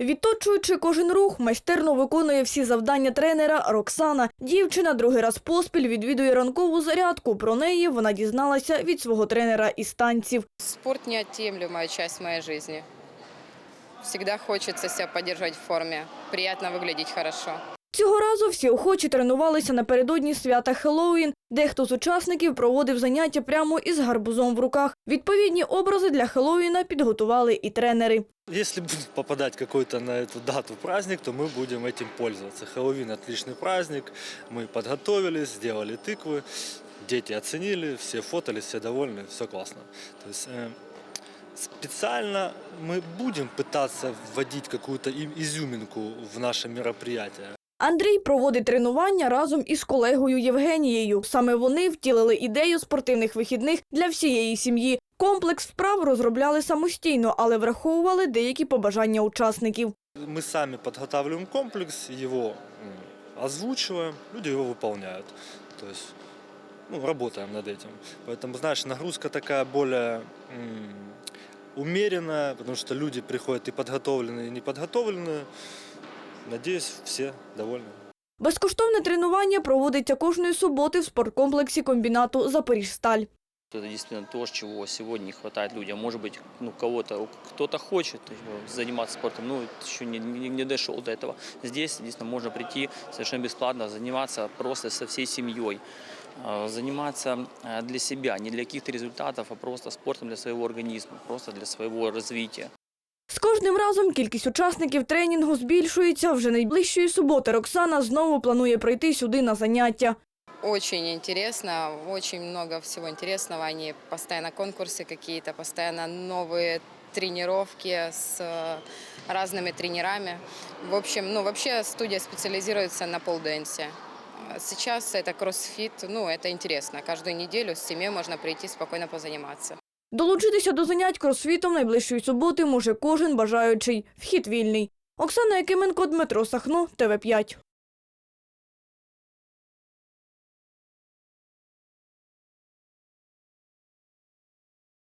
Відточуючи кожен рух, майстерно виконує всі завдання тренера Роксана. Дівчина другий раз поспіль відвідує ранкову зарядку. Про неї вона дізналася від свого тренера із танців. Спорт неотъемлемая часть моей жизни. Всегда хочется себя поддерживать в форме. Приятно выглядеть хорошо. Цього разу всі охочі тренувалися напередодні свята Хеллоуін. Дехто з учасників проводив заняття прямо із гарбузом в руках. Відповідні образи для Хеллоуіна підготували і тренери. Если будет попадать какой-то на эту дату праздник, то мы будем этим пользоваться. Хэллоуин – отличный праздник, мы подготовились, сделали тыквы, дети оценили, все фотались, все довольны, все классно. То есть э, специально мы будем пытаться вводить какую-то им изюминку в наше мероприятие. Андрій проводить тренування разом із колегою Євгенією. Саме вони втілили ідею спортивних вихідних для всієї сім'ї. Комплекс вправ розробляли самостійно, але враховували деякі побажання учасників. Мы сами подготавливаем комплекс, его м, озвучиваем, люди его выполняют. То есть ну, работаем над этим. Поэтому, знаешь, нагрузка такая более м, умеренная, потому что люди приходят и подготовленные, и неподготовленные. Надеюсь, все довольны. Безкоштовне тренування проводиться кожної суботи в спорткомплексі комбінату Запоріжсталь. Это действительно то, чего сегодня не хватает людям. Может быть, ну, кого-то, кто-то хочет э, заниматься спортом, но еще не, не, не дошел до этого. Здесь действительно можно прийти совершенно бесплатно, заниматься просто со всей семьей. Э, Заниматься э, для себя, не для каких-то результатов, а просто спортом для своего организма, просто для своего развития. З кожним разом кількість учасників тренінгу збільшується. Вже найближчої суботи Роксана знову планує прийти сюди на заняття. Очень интересно, очень много всего интересного. Они постоянно конкурсы какие-то, постоянно новые тренировки с э, разными тренерами. В общем, ну вообще студия специализируется на полденсе. Э, Сейчас это кроссфит, ну это интересно. Каждую неделю с семьей можно прийти спокойно позаниматься. Долучитися до занять кросфітом найближчої суботи може кожен бажаючий. Вхід вільний. Оксана Якименко, Дмитро Сахно, ТВ5.